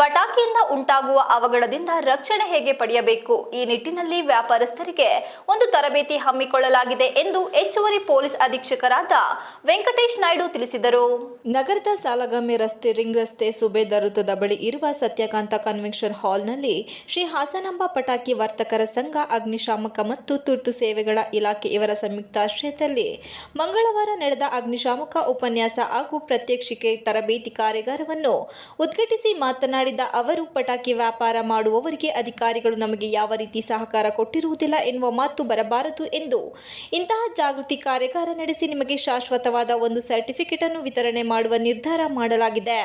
ಪಟಾಕಿಯಿಂದ ಉಂಟಾಗುವ ಅವಘಡದಿಂದ ರಕ್ಷಣೆ ಹೇಗೆ ಪಡೆಯಬೇಕು? ಈ ನಿಟ್ಟಿನಲ್ಲಿ ವ್ಯಾಪಾರಸ್ಥರಿಗೆ ಒಂದು ತರಬೇತಿ ಹಮ್ಮಿಕೊಳ್ಳಲಾಗಿದೆ ಎಂದು ಹೆಚ್ಚುವರಿ ಪೊಲೀಸ್ ಅಧೀಕ್ಷಕರಾದ ವೆಂಕಟೇಶ್ ನಾಯ್ಡು ತಿಳಿಸಿದರು. ನಗರದ ಸಾಲಗಾಮೆ ರಸ್ತೆ, ರಿಂಗ್ ರಸ್ತೆ ಸುಬೇದಾರ್ ವೃತ್ತದ ಬಳಿ ಇರುವ ಸತ್ಯಕಾಂತ ಕನ್ವೆನ್ಷನ್ ಹಾಲ್ನಲ್ಲಿ ಶ್ರೀ ಹಾಸನಾಂಬ ಪಟಾಕಿ ವರ್ತಕರ ಸಂಘ, ಅಗ್ನಿಶಾಮಕ ಮತ್ತು ತುರ್ತು ಸೇವೆಗಳ ಇಲಾಖೆ ಇವರ ಸಂಯುಕ್ತಾಶ್ರಯದಲ್ಲಿ ಮಂಗಳವಾರ ನಡೆದ ಅಗ್ನಿಶಾಮಕ ಉಪನ್ಯಾಸ ಹಾಗೂ ಪ್ರತ್ಯಕ್ಷಿಕೆ ತರಬೇತಿ ಕಾರ್ಯಾಗಾರವನ್ನು ಉದ್ಘಾಟಿಸಿ ಮಾತನಾಡಿದ ಅವರು ಪಟಾಕಿ ವ್ಯಾಪಾರ ಮಾಡುವವರಿಗೆ ಅಧಿಕಾರಿಗಳು ನಮಗೆ ಯಾವ ರೀತಿ ಸಹಕಾರ ಕೊಟ್ಟಿರುವುದಿಲ್ಲ ಎನ್ನುವ ಮಾತು ಬರಬಾರದು ಎಂದು ಇಂತಹ ಜಾಗೃತಿ ಕಾರ್ಯಾಗಾರ ನಡೆಸಿ ನಿಮಗೆ ಶಾಶ್ವತವಾದ ಒಂದು ಸರ್ಟಿಫಿಕೇಟ್ ಅನ್ನು ವಿತರಣೆ ಮಾಡುವ ನಿರ್ಧಾರ ಮಾಡಲಾಗಿದೆ.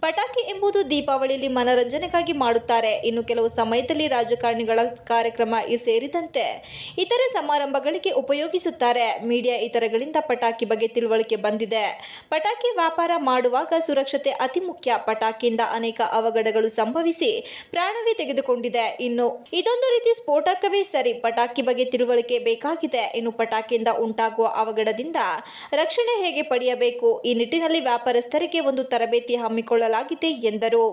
ಪಟಾಕಿ ಎಂಬುದು ದೀಪಾವಳಿಯಲ್ಲಿ ಮನರಂಜನೆಗಾಗಿ ಮಾಡುತ್ತಾರೆ. ಇನ್ನು ಕೆಲವು ಸಮಯದಲ್ಲಿ ರಾಜಕಾರಣಿಗಳ ಕಾರ್ಯಕ್ರಮ ಸೇರಿದಂತೆ ಇತರೆ ಸಮಾರಂಭಗಳಿಗೆ ಉಪಯೋಗಿಸುತ್ತಾರೆ. ಮೀಡಿಯಾ ಇತರಗಳಿಂದ ಪಟಾಕಿ ಬಗ್ಗೆ ತಿಳುವಳಿಕೆ ಬಂದಿದೆ. ಪಟಾಕಿ ವ್ಯಾಪಾರ ಮಾಡುವಾಗ ಸುರಕ್ಷತೆ ಅತಿ ಮುಖ್ಯ. ಪಟಾಕಿಯಿಂದ ಅನೇಕ ಅವಘಡಗಳು ಸಂಭವಿಸಿ ಪ್ರಾಣವೇ ತೆಗೆದುಕೊಂಡಿದೆ. ಇನ್ನು ಇದೊಂದು ರೀತಿ ಸ್ಫೋಟಕವೇ ಸರಿ. ಪಟಾಕಿ ಬಗ್ಗೆ ತಿಳುವಳಿಕೆ ಬೇಕಾಗಿದೆ. ಇನ್ನು ಪಟಾಕಿಯಿಂದ ಉಂಟಾಗುವ ಅವಘಡದಿಂದ ರಕ್ಷಣೆ ಹೇಗೆ ಪಡೆಯಬೇಕು? ಈ ನಿಟ್ಟಿನಲ್ಲಿ ವ್ಯಾಪಾರಸ್ಥರಿಗೆ ಒಂದು ತರಬೇತಿ ಹಮ್ಮಿಕೊಳ್ಳಲಾಗಿದೆ ಎಂದರು.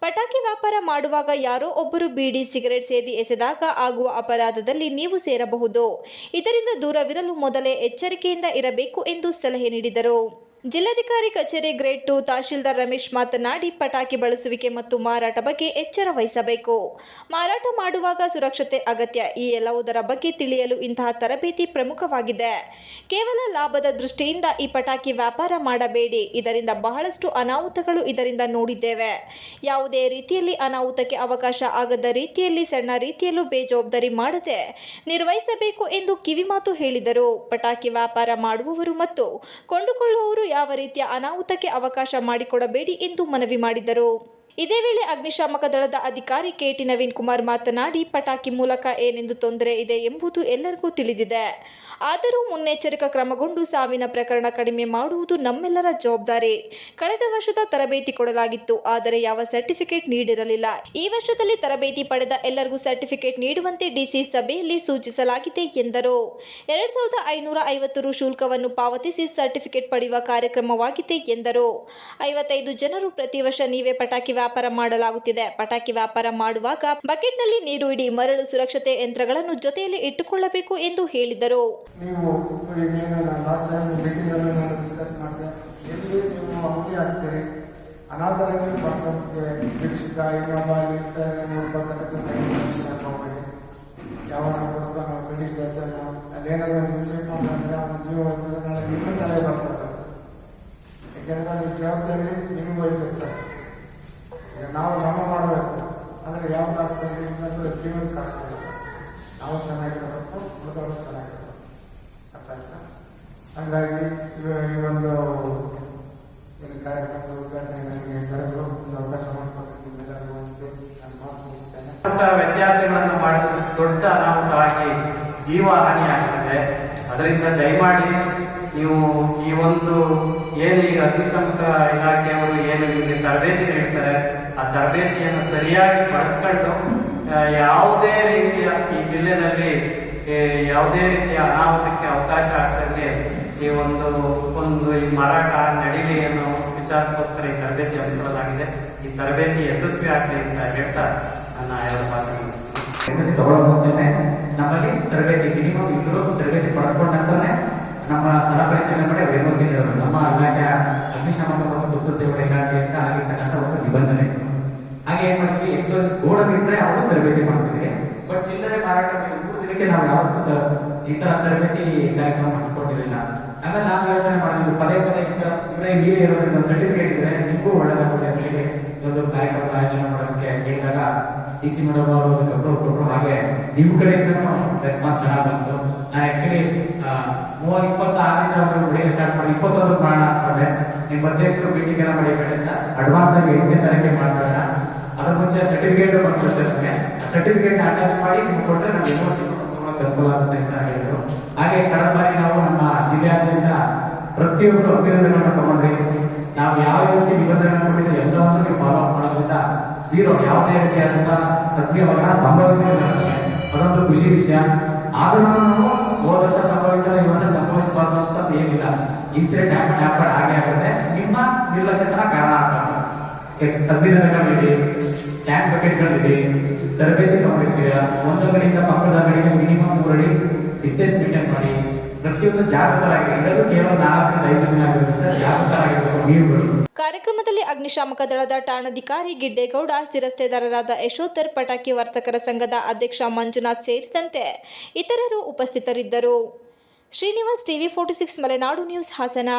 ಪಟಾಕಿ ವ್ಯಾಪಾರ ಮಾಡುವಾಗ ಯಾರೋ ಒಬ್ಬರು ಬೀಡಿ ಸಿಗರೆಟ್ ಸೇದಿ ಎಸೆದಾಗ ಆಗುವ ಅಪರಾಧದಲ್ಲಿ ನೀವು ಸೇರಬಹುದು. ಇದರಿಂದ ದೂರವಿರಲು ಮೊದಲೇ ಎಚ್ಚರಿಕೆಯಿಂದ ಇರಬೇಕು ಎಂದು ಸಲಹೆ ನೀಡಿದರು. ಜಿಲ್ಲಾಧಿಕಾರಿ ಕಚೇರಿ ಗ್ರೇಡ್ ಟು ತಹಶೀಲ್ದಾರ್ ರಮೇಶ್ ಮಾತನಾಡಿ, ಪಟಾಕಿ ಬಳಸುವಿಕೆ ಮತ್ತು ಮಾರಾಟ ಬಗ್ಗೆ ಎಚ್ಚರ ವಹಿಸಬೇಕು. ಮಾರಾಟ ಮಾಡುವಾಗ ಸುರಕ್ಷತೆ ಅಗತ್ಯ. ಈ ಎಲ್ಲವುದರ ಬಗ್ಗೆ ತಿಳಿಯಲು ಇಂತಹ ತರಬೇತಿ ಪ್ರಮುಖವಾಗಿದೆ. ಕೇವಲ ಲಾಭದ ದೃಷ್ಟಿಯಿಂದ ಈ ಪಟಾಕಿ ವ್ಯಾಪಾರ ಮಾಡಬೇಡಿ. ಇದರಿಂದ ಬಹಳಷ್ಟು ಅನಾಹುತಗಳು ಇದರಿಂದ ನೋಡಿದ್ದೇವೆ. ಯಾವುದೇ ರೀತಿಯಲ್ಲಿ ಅನಾಹುತಕ್ಕೆ ಅವಕಾಶ ಆಗದ ರೀತಿಯಲ್ಲಿ, ಸಣ್ಣ ರೀತಿಯಲ್ಲೂ ಬೇಜವಾಬ್ದಾರಿ ಮಾಡದೆ ನಿರ್ವಹಿಸಬೇಕು ಎಂದು ಕಿವಿಮಾತು ಹೇಳಿದರು. ಪಟಾಕಿ ವ್ಯಾಪಾರ ಮಾಡುವವರು ಮತ್ತು ಕೊಂಡುಕೊಳ್ಳುವವರು ಯಾವ ರೀತಿಯ ಅನಾಹುತಕ್ಕೆ ಅವಕಾಶ ಮಾಡಿಕೊಡಬೇಡಿ ಎಂದು ಮನವಿ ಮಾಡಿದರು. ಇದೇ ವೇಳೆ ಅಗ್ನಿಶಾಮಕ ದಳದ ಅಧಿಕಾರಿ ಕೆಟಿ ನವೀನ್ ಕುಮಾರ್ ಮಾತನಾಡಿ, ಪಟಾಕಿ ಮೂಲಕ ಏನೆಂದು ತೊಂದರೆ ಇದೆ ಎಂಬುದು ಎಲ್ಲರಿಗೂ ತಿಳಿದಿದೆ. ಆದರೂ ಮುನ್ನೆಚ್ಚರಿಕಾ ಕ್ರಮಗೊಂಡು ಸಾವಿನ ಪ್ರಕರಣ ಕಡಿಮೆ ಮಾಡುವುದು ನಮ್ಮೆಲ್ಲರ ಜವಾಬ್ದಾರಿ. ಕಳೆದ ವರ್ಷದ ತರಬೇತಿ ಕೊಡಲಾಗಿತ್ತು, ಆದರೆ ಯಾವ ಸರ್ಟಿಫಿಕೇಟ್ ನೀಡಿರಲಿಲ್ಲ. ಈ ವರ್ಷದಲ್ಲಿ ತರಬೇತಿ ಪಡೆದ ಎಲ್ಲರಿಗೂ ಸರ್ಟಿಫಿಕೇಟ್ ನೀಡುವಂತೆ ಡಿಸಿ ಸಭೆಯಲ್ಲಿ ಸೂಚಿಸಲಾಗಿದೆ ಎಂದರು. ಎರಡ್ ಸಾವಿರದ ಐನೂರ ಐವತ್ತು ರು ಶುಲ್ಕವನ್ನು ಪಾವತಿಸಿ ಸರ್ಟಿಫಿಕೇಟ್ ಪಡೆಯುವ ಕಾರ್ಯಕ್ರಮವಾಗಿದೆ ಎಂದರು. ಐವತ್ತೈದು ಜನರು ಪ್ರತಿ ವರ್ಷ ನೀವೇ ಪಟಾಕಿ ವ್ಯಾಪಾರ ಮಾಡಲಾಗುತ್ತಿದೆ. ಪಟಾಕಿ ವ್ಯಾಪಾರ ಮಾಡುವಾಗ ಬಕೆಟ್ನಲ್ಲಿ ನೀರು ಇಡಿ ಮರಳು ಸುರಕ್ಷತೆ ಯಂತ್ರಗಳನ್ನು ಜೊತೆಯಲ್ಲಿ ಇಟ್ಟುಕೊಳ್ಳಬೇಕು ಎಂದು ಹೇಳಿದರು. ನೀವು ಪರ್ಸನ್ಸ್ಗೆ ಇನ್ನೊಬ್ಬ ಒಂದು ಮಿಸ್ಟೇಕ್ ಮಾಡಿದ್ರೆ ಅವನ ಜೀವ ಹೋಗ್ತದೆ, ನಾಳೆ ತಲೆ ಬರ್ತದೆ ಯಾಕೆಂದ್ರೆ ಅದ್ರ ಜವಾಬ್ದಾರಿ ನಿಮ್ಗೆ ವಹಿಸಿರ್ತಾರೆ ಈಗ ನಾವು ನಮ್ಮ ಮಾಡಬೇಕು. ಅಂದರೆ ಯಾವ ಕಾಸ್ಟ್ ಅಂದರೆ ಜೀವನ ಇರುತ್ತೆ ನಾವು ಚೆನ್ನಾಗಿರಬೇಕು ಉಳಿದವರು ಚೆನ್ನಾಗಿರಬೇಕು. ಅರ್ಥ ಆಯ್ತಾ? ಹಾಗಾಗಿ ಈ ಒಂದು ಏನು ಕಾರ್ಯಕ್ರಮದ ಉದ್ಘಾಟನೆ ನನಗೆ ಕರೆದು ಒಂದು ಅವಕಾಶ ಮಾಡಿಕೊಟ್ಟು ನಿಮ್ಮೆಲ್ಲರೂ ಅನಿಸಿ ನಾನು ಮಾತು ಮುಗಿಸ್ತೇನೆ. ಪುಟ್ಟ ವ್ಯತ್ಯಾಸಗಳನ್ನು ಮಾಡಿದ ದೊಡ್ಡ ಅನಾಹುತವಾಗಿ ಜೀವ ಹಾನಿಯಾಗ್ತದೆ ಅದರಿಂದ ದಯಮಾಡಿ ನೀವು ಈ ಒಂದು ಏನು ಈಗ ಅಗ್ನಿಶಾಮಕ ಇಲಾಖೆಯವರು ಏನು ನಿಮಗೆ ತರಬೇತಿ ನೀಡ್ತಾರೆ, ಆ ತರಬೇತಿಯನ್ನು ಸರಿಯಾಗಿ ಬಳಸ್ಕೊಂಡು ಯಾವುದೇ ರೀತಿಯ ಈ ಜಿಲ್ಲೆನಲ್ಲಿ ಯಾವುದೇ ರೀತಿಯ ಅನಾಹುತಕ್ಕೆ ಅವಕಾಶ ಆಗ್ತದೆ ಈ ಒಂದು ಒಂದು ಈ ಮಾರಾಟ ನಡೀಲಿ ಅನ್ನೋ ವಿಚಾರಕ್ಕೋಸ್ಕರ ಈ ತರಬೇತಿ ಹಮ್ಮಿಕೊಳ್ಳಲಾಗಿದೆ. ಈ ತರಬೇತಿ ಯಶಸ್ವಿ ಆಗಲಿ ಅಂತ ಹೇಳ್ತಾ ನನ್ನ ಎರಡು ಮಾತು ತಗೊಳ್ಳೋ ಮುಂಚೆನೆ ನಮ್ಮಲ್ಲಿ ತರಬೇತಿ ಮಿನಿಮಮ್ ಇಬ್ಬರು ತರಬೇತಿ ಪಡ್ಕೊಂಡ ನಂತರನೇ ನಮ್ಮ ಸ್ಥಳ ಪರಿಶೀಲನೆ ಮಾಡಿ ಅವ್ರು ಎನ್ಒಸಿ ನೀಡೋದು ನಮ್ಮ ಇಲಾಖೆಯ ಅಗ್ನಿಶಾಮಕ ಮತ್ತು ತುರ್ತು ಸೇವೆಗಳ ಇಲಾಖೆಯಿಂದ ಆಗಿರ್ತಕ್ಕಂಥ ಒಂದು ನಿಬಂಧನೆ ಹಾಗೆ ಏನ್ ಮಾಡ್ತೀವಿ ಎಕ್ಸ್ಪ್ಲೋಸ್ ಬೋರ್ಡ್ ಬಿಟ್ರೆ ಅವರು ತರಬೇತಿ ಮಾಡ್ತಿದ್ವಿ ಬಟ್ ಚಿಲ್ಲರೆ ಮಾರಾಟ ಮೂರು ದಿನಕ್ಕೆ ನಾವು ಯಾವತ್ತೂ ಈ ತರ ತರಬೇತಿ ಕಾರ್ಯಕ್ರಮ ಮಾಡ್ಕೊಂಡಿರಲಿಲ್ಲ ಆಮೇಲೆ ನಾವು ಯೋಚನೆ ಮಾಡಿದ್ವಿ ಪದೇ ಪದೇ ಈ ತರ ಇವರೇ ನೀವೇ ಇರೋದ್ರಿಂದ ಸರ್ಟಿಫಿಕೇಟ್ ಇದ್ರೆ ನಿಮಗೂ ಒಳ್ಳೆದಾಗುತ್ತೆ ಅಂತ ಹೇಳಿ ಒಂದು ಕಾರ್ಯಕ್ರಮ ಆಯೋಜನೆ ಮಾಡೋದಕ್ಕೆ ಕೇಳಿದಾಗ ಡಿ ಸಿ ಮೇಡಮ್ ಅವರು ಅದಕ್ಕೆ ಅಪ್ರೂವ್ ಕೊಟ್ಟರು ಹಾಗೆ ನಿಮ್ಮ ಕಡೆಯಿಂದನೂ ರೆಸ್ಪಾನ್ಸ್ ಚೆನ್ನಾಗಿ ಬಂತು. ನಾನು ಆಕ್ಚುಲಿ ಮೂವ ಇಪ್ಪತ್ತಾರರಿಂದ ಅವರು ಬೆಳಿಗ್ಗೆ ಸ್ಟಾರ್ಟ್ ಮಾಡಿ ಇಪ್ಪತ್ತೊಂದು ಮಾಡೋಣ ಅನ್ಕೊಂಡೆ ನಿಮ್ಮ ಅಧ್ಯಕ್ಷರು ಮೀಟಿಂಗ್ ಎಲ್ಲ ಮಾಡಿ ಸರ್ ಅಡ್ವಾನ್ಸ್ ಆಗಿ ಎಂಟನೇ ತಾರೀಕಿಗೆ ಮಾಡಬೇಡ. ಅದ್ರ ಮುಂಚೆ ಸರ್ಟಿಫಿಕೇಟ್ ಬಂದ್ಬಿಡುತ್ತೆ ಸರ್ಟಿಫಿಕೇಟ್ ಅಟ್ಯಾಚ್ ಮಾಡಿ ನಿಮ್ಗೆ ಕೊಟ್ಟರೆ ನಾವು ಯೂನಿವರ್ಸಿಟಿ ಅನುಕೂಲ ಆಗುತ್ತೆ ಅಂತ ಹೇಳಿದ್ರು ಹಾಗೆ ಕಳೆದ ಬಾರಿ ನಾವು ನಮ್ಮ ಜಿಲ್ಲೆಯಾದ್ಯಂತ ಪ್ರತಿಯೊಬ್ಬರು ಅಭಿನಂದನೆಗಳನ್ನು ತಗೊಂಡ್ರಿ ನಾವು ಯಾವ ರೀತಿ ನಿಬಂಧನೆ ಕೊಟ್ಟಿದ್ದು ಎಲ್ಲವನ್ನು ನೀವು ಫಾಲೋ ಮಾಡೋದ್ರಿಂದ ಝೀರೋ ಯಾವುದೇ ಅಗ್ನಿವರಣ ಸಂಭವಿಸಿದ್ರೆ ನಮಗೆ. ಅದೊಂದು ಖುಷಿ ವಿಷಯ. ಆದ್ರೂ ನಾವು ಹೋದ ವರ್ಷ ಸಂಭವಿಸಲ್ಲ ಈ ವರ್ಷ ಸಂಭವಿಸಬಾರ್ದು ಅಂತ ಏನಿಲ್ಲ. ಇನ್ಸಿಡೆಂಟ್ ಹ್ಯಾಪನ್ ಹ್ಯಾಪನ್ ಹಾಗೆ ಆಗುತ್ತೆ. ನಿಮ್ಮ ನಿರ್ಲಕ್ಷ್ಯತನ ಕಾರಣ ಆಗ್ತದೆ ತಂದಿರೋದಗಳಿಡಿ ಸ್ಯಾಂಡ್ ಬಕೆಟ್ಗಳಿದೆ ತರಬೇತಿ ತಗೊಂಡಿರ್ತೀರಾ? ಒಂದು ಅಂಗಡಿಯಿಂದ ಪಕ್ಕದ ಅಂಗಡಿಗೆ ಮಿನಿಮಮ್ ಮೂರಡಿ ಡಿಸ್ಟೆನ್ಸ್ ಮೇಂಟೈನ್ ಮಾಡಿ. ಪ್ರತಿಯೊಂದು ಜಾಗೃತರಾಗಿ ಇಡಲು ಕೇವಲ ನಾಲ್ಕರಿಂದ ಐದು ದಿನ ಆಗಿರೋದ್ರಿಂದ ಜಾಗೃತರಾಗಿರುವ ನೀರುಗಳು ಕಾರ್ಯಕ್ರಮದಲ್ಲಿ ಅಗ್ನಿಶಾಮಕ ದಳದ ಠಾಣಾಧಿಕಾರಿ ಗಿಡ್ಡೇಗೌಡ ಸ್ಥಿರಸ್ತೆದಾರರಾದ ಯಶೋಧರ್ ಪಟಾಕಿ ವರ್ತಕರ ಸಂಘದ ಅಧ್ಯಕ್ಷ ಮಂಜುನಾಥ್ ಸೇರಿದಂತೆ ಇತರರು ಉಪಸ್ಥಿತರಿದ್ದರು. Srinivas TV forty six, Malenadu news, Hassan.